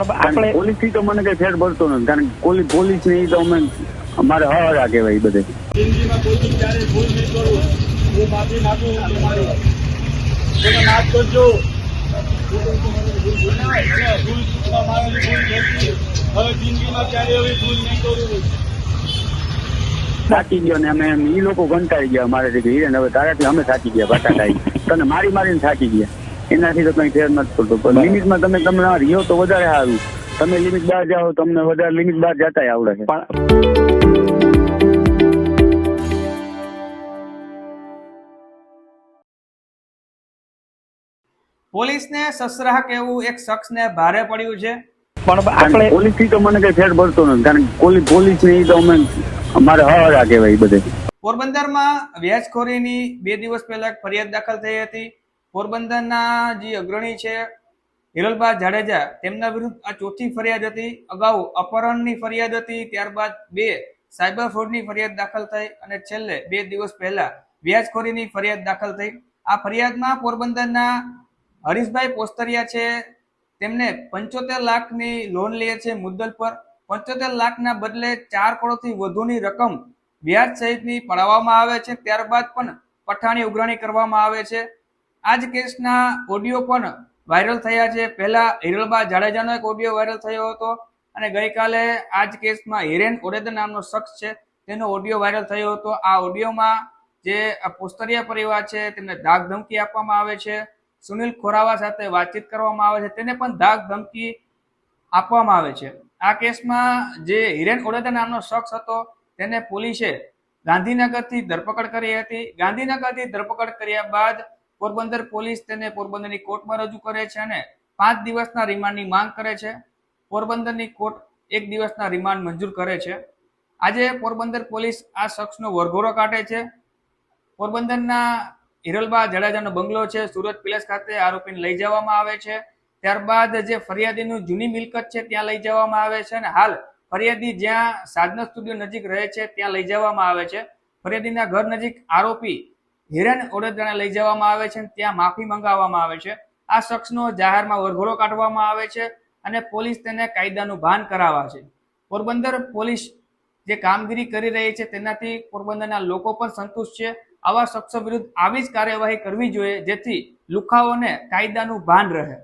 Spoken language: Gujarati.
આપણે પોલીસથી તો મને કઈ ફેર પડતો નથી. કારણ કે પોલીસ ને તો અમે અમારે હરા કહેવાય ઈ બધે. થાકી ગયો ને અમે એ લોકો કંટાળી ગયા અમારે હવે તારાથી અમે સાચી ગયા ખાઈ તને મારી મારીને સાચી ગયા. એનાથી તો કઈ ફેર નથી પડતો. પણ લિમિટમાં તમે તમને રહ્યો તો વધારે સારું. તમે લિમિટ બહાર જાઓ તમને વધારે લિમિટ બહાર જતા આવડે છે. પણ પોલીસને સસરાહ કેવું એક શખ્સને ભારે પડ્યું છે. પણ આપણે પોલીસથી તો મને કઈ ફેર પડતો નથી. કારણ કે પોલીસ પોલીસની તો અમે અમારે હવારા કહેવાય બધે. પોરબંદરમાં વ્યાજખોરીની બે દિવસ પહેલા ફરિયાદ દાખલ થઈ હતી. પોરબંદરના જે અગ્રણી છે, હિરલબા જાડેજા, તેમના વિરુદ્ધ આ ચોથી ફરિયાદ હતી. અગાઉ અપહરણની ફરિયાદ હતી, ત્યારબાદ બે સાયબર ફ્રોડની ફરિયાદ દાખલ થઈ અને છેલ્લે બે દિવસ પહેલા વ્યાજખોરીની ફરિયાદ દાખલ થઈ. આ ફરિયાદમાં પોરબંદરના હરીશભાઈ પોસ્તરિયા છે, તેમને પંચોતેર લાખની લોન લે છે મુદ્દલ પર. પંચોતેર લાખના બદલે ચાર કરોડથી વધુની રકમ વ્યાજ સહિતની પડાવવામાં આવે છે. ત્યારબાદ પણ પઠાણી ઉઘરાણી કરવામાં આવે છે. આ જ કેસના ઓડિયો પણ વાયરલ થયા છે. પહેલા હિરલબા જાડેજાનો એક ઓડિયો વાયરલ થયો હતો અને ગઈકાલે આ જ કેસમાં હિરેન ઓરેદ નામનો શખ્સ છે, તેનો ઓડિયો વાયરલ થયો હતો. આ ઓડિયોમાં જે પોસ્તરિયા પરિવાર છે, તેમને ધાક ધમકી આપવામાં આવે છે. સુનિલ ખોરાવા સાથે વાતચીત કરવામાં આવે છે. તેને પણ ધાક ધમકી આપવામાં આવે છે. આ કેસમાં જે હિરેન ઓડેદા નામનો શખ્સ હતો, તેને પોલીસે ગાંધીનગરથી ધરપકડ કરી હતી. ગાંધીનગરથી ધરપકડ કર્યા બાદ પોરબંદર પોલીસ તેને પોરબંદરની કોર્ટમાં રજૂ કરે છે અને પાંચ દિવસના રિમાન્ડની માંગ કરે છે. પોરબંદરની કોર્ટ એક દિવસના રિમાન્ડ મંજૂર કરે છે. આજે પોરબંદર પોલીસ આ શખ્સનો વરઘોડો કાઢે છે. પોરબંદરના હિરલબા જાડેજાનો બંગલો છે. સુરત પેલેસ ખાતે આરોપીને લઈ જવામાં આવે છે. ત્યારબાદ જે ફરિયાદીનું જૂની મિલકત છે ત્યાં લઈ જવામાં આવે છે અને હાલ ફરિયાદી જ્યાં સાધના સ્ટુડિયો નજીક રહે છે ત્યાં લઈ જવામાં આવે છે. ફરિયાદીના ઘર નજીક આરોપી હિરેન ઓડદરાને લઈ જવામાં આવે છે ત્યાં માફી મંગાવવામાં આવે છે. આ શખ્સનો જાહેરમાં વરઘોડો કાઢવામાં આવે છે અને પોલીસ તેને કાયદાનું ભાન કરાવે છે. પોરબંદર પોલીસ જે કામગીરી કરી રહી છે તેનાથી પોરબંદરના લોકો પણ સંતુષ્ટ છે. આવા શખ્સો વિરુદ્ધ આવી જ કાર્યવાહી કરવી જોઈએ જેથી લુખાઓને કાયદાનું ભાન રહે.